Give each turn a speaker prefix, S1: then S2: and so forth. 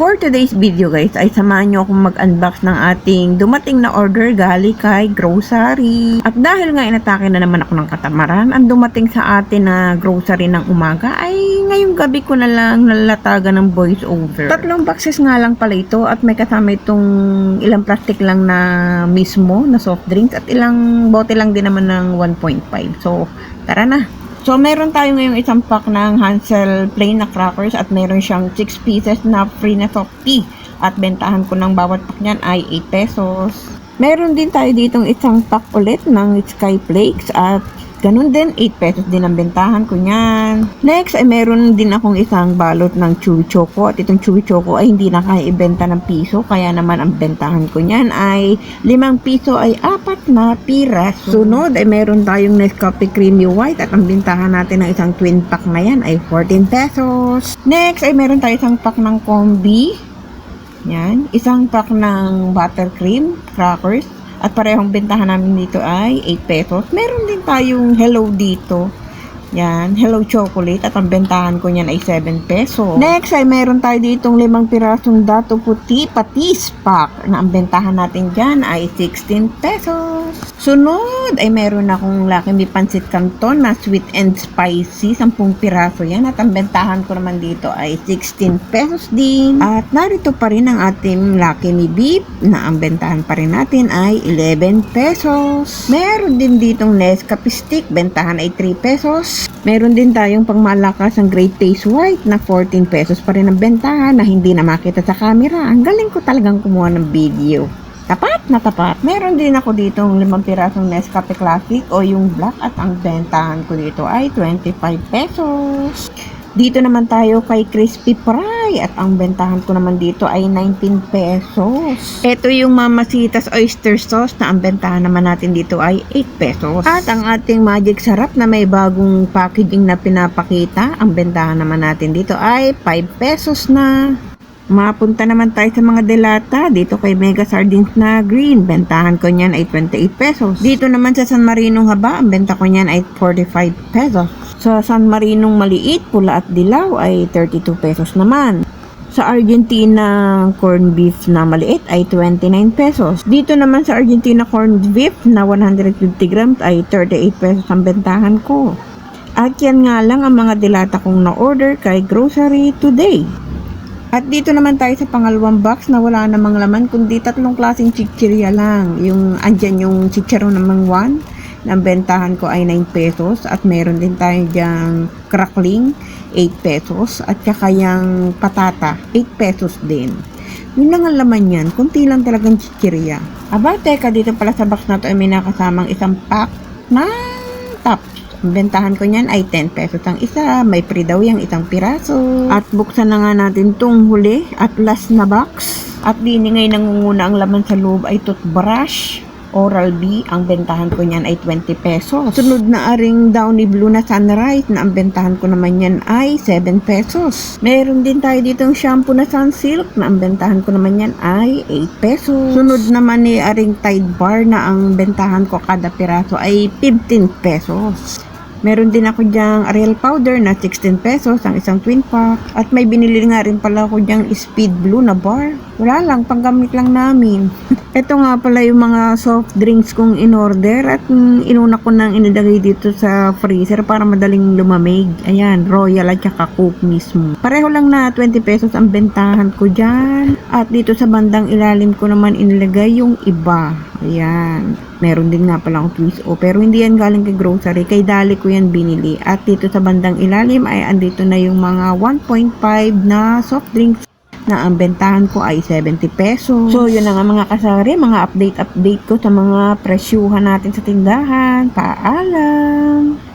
S1: For today's video guys, ay samahan nyo akong mag-unbox ng ating dumating na order gali kay grocery. At dahil nga inatake na naman ako ng katamaran, ang dumating sa atin na grocery ng umaga ay ngayong gabi ko na lang nalatagan ng voice over. Tatlong boxes nga lang pala ito at may kasama itong ilang plastic lang na mismo na soft drinks at ilang bote lang din naman ng 1.5. So, tara na! So, meron tayo ngayong isang pack ng Hansel plain na crackers at meron siyang 6 pieces na free na soft tea. At bentahan ko ng bawat pack niyan ay 8 pesos. Meron din tayo ditong isang pack ulit ng Sky Flakes at ganun din 8 pesos din ang bentahan ko niyan. Next ay meron din akong isang balot ng Chewy Choco at itong Chewy Choco ay hindi na kaya ibenta ng piso kaya naman ang bentahan ko niyan ay 5 piso ay apat na piraso. Sunod ay meron tayong Nescafe Creamy White at ang bentahan natin ng isang twin pack na yan ay 14 pesos. Next ay meron tayo isang pack ng combi yan. Isang pack ng buttercream crackers. At parehong bentahan namin dito ay 8 pesos. Meron din tayong hello dito. Yan, hello chocolate at ang bentahan ko niyan ay 7 pesos. Next ay meron tayo ditong limang pirasong dato puti patis pack na ang bentahan natin diyan ay 16 pesos. Sunod ay meron akong Lucky Me Pancit Canton na sweet and spicy, 10 piraso yan at ang bentahan ko naman dito ay 16 pesos din. At narito pa rin ang ating Lucky Me Beef na ang bentahan pa rin natin ay 11 pesos. Meron din ditong Nescafe Stick, bentahan ay 3 pesos. Meron din tayong pangmalakas ng Great Taste White na 14 pesos pa rin ang bentahan na hindi na makita sa camera. Ang galing ko talagang kumuha ng video. Tapat na tapat. Meron din ako dito ng limang pirasong Nescafe Classic o yung black at ang bentahan ko dito ay 25 pesos. Dito naman tayo kay Crispy Fry at ang bentahan ko naman dito ay 19 pesos. Ito yung Mamasitas Oyster Sauce na ang bentahan naman natin dito ay 8 pesos. At ang ating Magic Sarap na may bagong packaging na pinapakita, ang bentahan naman natin dito ay 5 pesos na. Mapunta naman tayo sa mga delata. Dito kay Mega Sardines na green. Bentahan ko niyan ay 28 pesos. Dito naman sa San Marino haba, ang benta ko niyan ay 45 pesos. Sa San Marinong maliit, pula at dilaw ay 32 pesos naman. Sa Argentina corned beef na maliit ay 29 pesos. Dito naman sa Argentina corned beef na 150 grams ay 38 pesos ang bentahan ko. At yan nga lang ang mga dilata kong na-order kay grocery today. At dito naman tayo sa pangalawang box na wala namang laman kundi tatlong klaseng chichirya lang. Yung andyan yung chicharon namang 1 na ang bentahan ko ay 9 pesos at meron din tayo dyang crackling 8 pesos at saka yung patata 8 pesos din. Yun lang ang laman yan, kunti lang talagang chichirya. Aba, teka, dito pala sa box na to ay may nakasamang isang pack ng tops. Ang bentahan ko niyan ay 10 pesos ang isa. May free daw yung isang piraso. At buksan na nga natin tong huli at last na box. At di nangunguna ang laman sa loob ay toothbrush. Oral B, ang bentahan ko niyan ay 20 pesos. Sunod na aring Downy Blue na Sunrise na ang bentahan ko naman yan ay 7 pesos. Meron din tayo ditong shampoo na Sunsilk na ang bentahan ko naman yan ay 8 pesos. Sunod naman ni aring Tide Bar na ang bentahan ko kada piraso ay 15 pesos. Meron din ako dyang Ariel powder na 16 pesos ang isang twin pack. At may binili nga rin pala ako dyang Speed Blue na bar. Wala lang, panggamit lang namin. Ito nga pala yung mga soft drinks kong in-order at inuna ko nang inilagay dito sa freezer para madaling lumamig. Ayan, Royal at saka Coke mismo. Pareho lang na 20 pesos ang bentahan ko dyan. At dito sa bandang ilalim ko naman inilagay yung iba. Ayan. Meron din nga pala akong twist o pero hindi yan galing kay grocery. Kay Dali ko yan binili. At dito sa bandang ilalim ay andito na yung mga 1.5 na soft drinks na ang bentahan ko ay 70 pesos. So, yun na nga mga kasari, mga update-update ko sa mga presyuhan natin sa tindahan. Paalam!